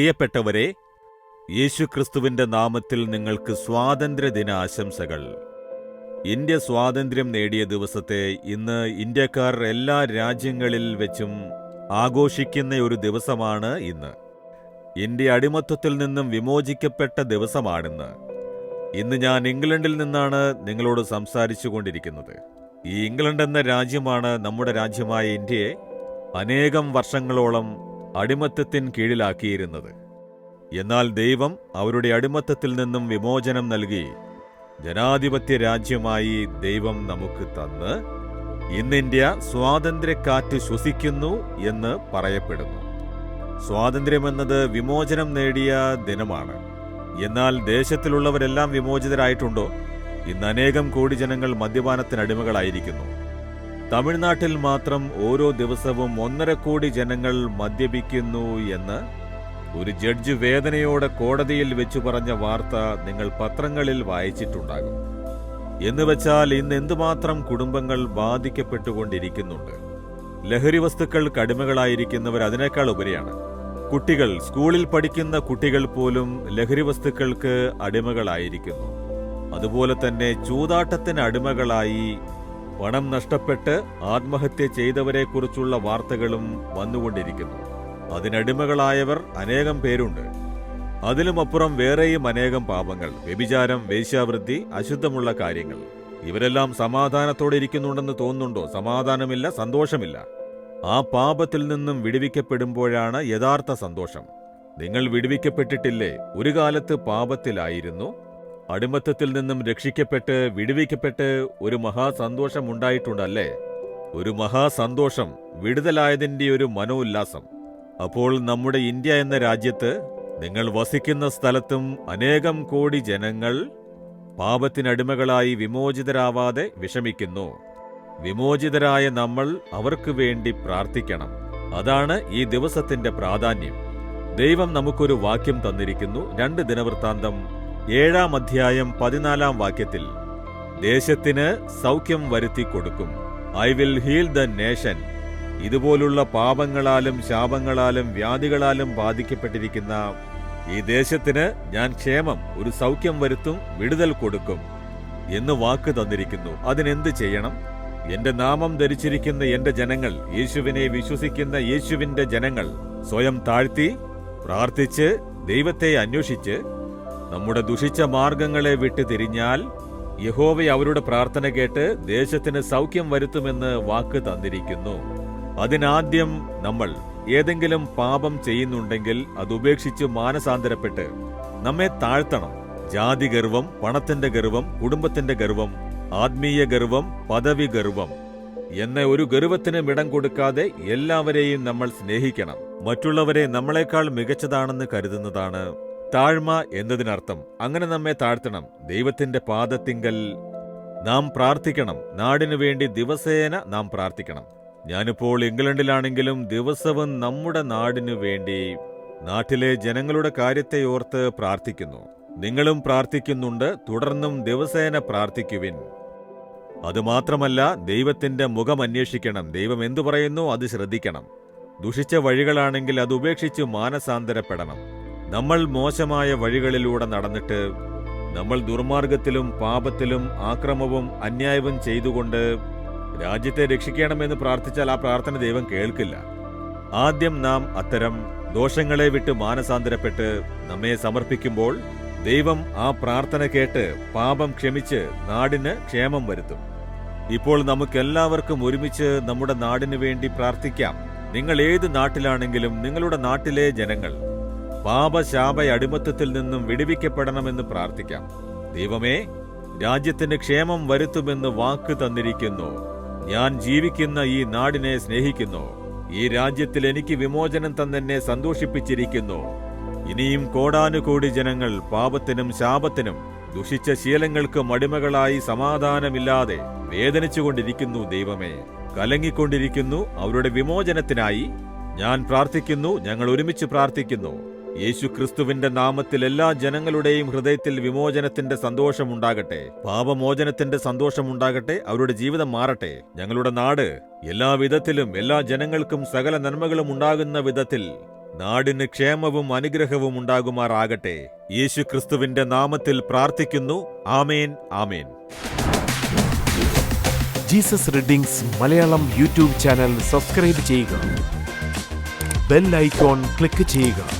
പ്രിയപ്പെട്ടവരെ യേശുക്രിസ്തുവിന്റെ നാമത്തിൽ നിങ്ങൾക്ക് സ്വാതന്ത്ര്യ ദിനാശംസകൾ ഇന്ത്യ സ്വാതന്ത്ര്യം നേടിയ ദിവസത്തെ ഇന്ന് ഇന്ത്യക്കാർ എല്ലാ രാജ്യങ്ങളിൽ വെച്ചും ആഘോഷിക്കുന്ന ഒരു ദിവസമാണ് ഇന്ന്. ഇന്ത്യ അടിമത്വത്തിൽ നിന്നും വിമോചിക്കപ്പെട്ട ദിവസമാണിന്ന്. ഇന്ന് ഞാൻ ഇംഗ്ലണ്ടിൽ നിന്നാണ് നിങ്ങളോട് സംസാരിച്ചു കൊണ്ടിരിക്കുന്നത് ഈ ഇംഗ്ലണ്ട് എന്ന രാജ്യമാണ് നമ്മുടെ രാജ്യമായ ഇന്ത്യയെ അനേകം വർഷങ്ങളോളം അടിമത്തത്തിൻ കീഴിലാക്കിയിരുന്നത്. എന്നാൽ ദൈവം അവരുടെ അടിമത്തത്തിൽ നിന്നും വിമോചനം നൽകി ജനാധിപത്യ രാജ്യമായി ദൈവം നമുക്ക് തന്ന് ഇന്ന് ഇന്ത്യ സ്വാതന്ത്ര്യക്കാറ്റ് ശ്വസിക്കുന്നു എന്ന് പറയപ്പെടുന്നു. സ്വാതന്ത്ര്യമെന്നത് വിമോചനം നേടിയ ദിനമാണ്. എന്നാൽ ദേശത്തിലുള്ളവരെല്ലാം വിമോചിതരായിട്ടുണ്ടോ? ഇന്ന് അനേകം കോടി ജനങ്ങൾ മദ്യപാനത്തിന് അടിമകളായിരിക്കുന്നു. തമിഴ്നാട്ടിൽ മാത്രം ഓരോ ദിവസവും ഒന്നര കോടി ജനങ്ങൾ മദ്യപിക്കുന്നു എന്ന് ഒരു ജഡ്ജ് വേദനയോടെ കോടതിയിൽ വെച്ചു പറഞ്ഞ വാർത്ത നിങ്ങൾ പത്രങ്ങളിൽ വായിച്ചിട്ടുണ്ടാകും. എന്നുവെച്ചാൽ ഇന്ന് എന്തുമാത്രം കുടുംബങ്ങൾ ബാധിക്കപ്പെട്ടുകൊണ്ടിരിക്കുന്നുണ്ട്. ലഹരി വസ്തുക്കൾ കടിമകളായിരിക്കുന്നവർ അതിനേക്കാൾ ഉപരിയാണ്. കുട്ടികൾ സ്കൂളിൽ പഠിക്കുന്ന കുട്ടികൾ പോലും ലഹരി വസ്തുക്കൾക്ക് അടിമകളായിരിക്കുന്നു. അതുപോലെ തന്നെ ചൂതാട്ടത്തിന് അടിമകളായി പണം നഷ്ടപ്പെട്ട് ആത്മഹത്യ ചെയ്തവരെക്കുറിച്ചുള്ള വാർത്തകളും വന്നുകൊണ്ടിരിക്കുന്നു. അതിനടിമകളായവർ അനേകം പേരുണ്ട്. അതിലുമപ്പുറം വേറെയും അനേകം പാപങ്ങൾ വ്യഭിചാരം വേശ്യാവൃത്തി അശുദ്ധമുള്ള കാര്യങ്ങൾ. ഇവരെല്ലാം സമാധാനത്തോടെ ഇരിക്കുന്നുണ്ടെന്ന് തോന്നുന്നുണ്ടോ? സമാധാനമില്ല സന്തോഷമില്ല. ആ പാപത്തിൽ നിന്നും വിടുവിക്കപ്പെടുമ്പോഴാണ് യഥാർത്ഥ സന്തോഷം. നിങ്ങൾ വിടുവിക്കപ്പെട്ടിട്ടില്ലേ? ഒരു കാലത്ത് പാപത്തിലായിരുന്നു. അടിമത്തത്തിൽ നിന്നും രക്ഷിക്കപ്പെട്ട് വിടുവിക്കപ്പെട്ട് ഒരു മഹാസന്തോഷം ഉണ്ടായിട്ടുണ്ടല്ലേ ഒരു മഹാസന്തോഷം വിടുതലായതിന്റെ ഒരു മനോല്ലാസം. അപ്പോൾ നമ്മുടെ ഇന്ത്യ എന്ന രാജ്യത്ത് നിങ്ങൾ വസിക്കുന്ന സ്ഥലത്തും അനേകം കോടി ജനങ്ങൾ പാപത്തിനടിമകളായി വിമോചിതരാവാതെ വിഷമിക്കുന്നു. വിമോചിതരായ നമ്മൾ അവർക്ക് വേണ്ടി പ്രാർത്ഥിക്കണം. അതാണ് ഈ ദിവസത്തിന്റെ പ്രാധാന്യം. ദൈവം നമുക്കൊരു വാക്യം തന്നിരിക്കുന്നു. രണ്ട് ദിനവൃത്താന്തം ഏഴാം അധ്യായം പതിനാലാം വാക്യത്തിൽ ദേശത്തിന് സൗഖ്യം വരുത്തി കൊടുക്കും. I will heal the nation ഇതുപോലുള്ള പാപങ്ങളാലും ശാപങ്ങളാലും വ്യാധികളാലും ബാധിക്കപ്പെട്ടിരിക്കുന്ന ഈ ദേശത്തിന് ഞാൻ ക്ഷേമം ഒരു സൗഖ്യം വരുത്തും വിടുതൽ കൊടുക്കും എന്ന് വാക്ക് തന്നിരിക്കുന്നു. അതിനെന്ത് ചെയ്യണം? എന്റെ നാമം ധരിച്ചിരിക്കുന്ന എന്റെ ജനങ്ങൾ യേശുവിനെ വിശ്വസിക്കുന്ന യേശുവിന്റെ ജനങ്ങൾ സ്വയം താഴ്ത്തി പ്രാർത്ഥിച്ച് ദൈവത്തെ അന്വേഷിച്ച് നമ്മുടെ ദുഷിച്ച മാർഗങ്ങളെ വിട്ട് തിരിഞ്ഞാൽ യഹോവ അവരുടെ പ്രാർത്ഥന കേട്ട് ദേശത്തിന് സൗഖ്യം വരുത്തുമെന്ന് വാക്ക് തന്നിരിക്കുന്നു. അതിനാദ്യം നമ്മൾ ഏതെങ്കിലും പാപം ചെയ്യുന്നുണ്ടെങ്കിൽ അത് ഉപേക്ഷിച്ച് മാനസാന്തരപ്പെട്ട് നമ്മെ താഴ്ത്തണം. ജാതി ഗർവം പണത്തിന്റെ ഗർവം കുടുംബത്തിന്റെ ഗർവം ആത്മീയ ഗർവം പദവി ഗർവം എന്ന ഒരു ഗർവത്തിനും ഇടം കൊടുക്കാതെ എല്ലാവരെയും നമ്മൾ സ്നേഹിക്കണം. മറ്റുള്ളവരെ നമ്മളെക്കാൾ മികച്ചതാണെന്ന് കരുതുന്നതാണ് താഴ്മ എന്നതിനർത്ഥം അങ്ങനെ നമ്മെ താഴ്ത്തണം. ദൈവത്തിന്റെ പാദത്തിങ്കൽ നാം പ്രാർത്ഥിക്കണം. നാടിനു വേണ്ടി ദിവസേന നാം പ്രാർത്ഥിക്കണം. ഞാനിപ്പോൾ ഇംഗ്ലണ്ടിലാണെങ്കിലും ദിവസവും നമ്മുടെ നാടിനു വേണ്ടി നാട്ടിലെ ജനങ്ങളുടെ കാര്യത്തെ ഓർത്ത് പ്രാർത്ഥിക്കുന്നു. നിങ്ങളും പ്രാർത്ഥിക്കുന്നുണ്ട്. തുടർന്നും ദിവസേന പ്രാർത്ഥിക്കുവിൻ. അതുമാത്രമല്ല ദൈവത്തിന്റെ മുഖം അന്വേഷിക്കണം. ദൈവം എന്തു പറയുന്നു അത് ശ്രദ്ധിക്കണം. ദുഷിച്ച വഴികളാണെങ്കിൽ അത് ഉപേക്ഷിച്ച് മാനസാന്തരപ്പെടണം. നമ്മൾ മോശമായ വഴികളിലൂടെ നടന്നിട്ട് നമ്മൾ ദുർമാർഗത്തിലും പാപത്തിലും ആക്രമവും അന്യായവും ചെയ്തുകൊണ്ട് രാജ്യത്തെ രക്ഷിക്കണമെന്ന് പ്രാർത്ഥിച്ചാൽ ആ പ്രാർത്ഥന ദൈവം കേൾക്കില്ല. ആദ്യം നാം അത്തരം ദോഷങ്ങളെ വിട്ട് മാനസാന്തരപ്പെട്ട് നമ്മെ സമർപ്പിക്കുമ്പോൾ ദൈവം ആ പ്രാർത്ഥന കേട്ട് പാപം ക്ഷമിച്ച് നാടിന് ക്ഷേമം വരുത്തും. ഇപ്പോൾ നമുക്കെല്ലാവർക്കും ഒരുമിച്ച് നമ്മുടെ നാടിനു വേണ്ടി പ്രാർത്ഥിക്കാം. നിങ്ങൾ ഏത് നാട്ടിലാണെങ്കിലും നിങ്ങളുടെ നാട്ടിലെ ജനങ്ങൾ പാപശാപ അടിമത്തത്തിൽ നിന്നും വിടുവിക്കപ്പെടണമെന്ന് പ്രാർത്ഥിക്കാം. ദൈവമേ രാജ്യത്തിന് ക്ഷേമം വരുത്തുമെന്ന് വാക്ക് തന്നിരിക്കുന്നു. ഞാൻ ജീവിക്കുന്ന ഈ നാടിനെ സ്നേഹിക്കുന്നു. ഈ രാജ്യത്തിൽ എനിക്ക് വിമോചനം തന്നെന്നെ സന്തോഷിപ്പിച്ചിരിക്കുന്നു. ഇനിയും കോടാനുകോടി ജനങ്ങൾ പാപത്തിനും ശാപത്തിനും ദുഷിച്ച ശീലങ്ങൾക്കും അടിമകളായി സമാധാനമില്ലാതെ വേദനിച്ചുകൊണ്ടിരിക്കുന്നു ദൈവമേ. കലങ്ങിക്കൊണ്ടിരിക്കുന്നു അവരുടെ വിമോചനത്തിനായി. ഞാൻ പ്രാർത്ഥിക്കുന്നു ഞങ്ങൾ ഒരുമിച്ച് പ്രാർത്ഥിക്കുന്നു. യേശു ക്രിസ്തുവിന്റെ നാമത്തിൽ എല്ലാ ജനങ്ങളുടെയും ഹൃദയത്തിൽ വിമോചനത്തിന്റെ സന്തോഷമുണ്ടാകട്ടെ. പാപമോചനത്തിന്റെ സന്തോഷമുണ്ടാകട്ടെ. അവരുടെ ജീവിതം മാറട്ടെ. ഞങ്ങളുടെ നാട് എല്ലാ വിധത്തിലും എല്ലാ ജനങ്ങൾക്കും സകല നന്മകളും ഉണ്ടാകുന്ന വിധത്തിൽ നാടിന് ക്ഷേമവും അനുഗ്രഹവും ഉണ്ടാകുമാറാകട്ടെ. യേശു ക്രിസ്തുവിന്റെ നാമത്തിൽ പ്രാർത്ഥിക്കുന്നു. ആമേൻ ആമേൻ. Jesus readings Malayalam YouTube channel subscribe ചെയ്യുക. ബെൽ ഐക്കോൺ ക്ലിക്ക് ചെയ്യുക.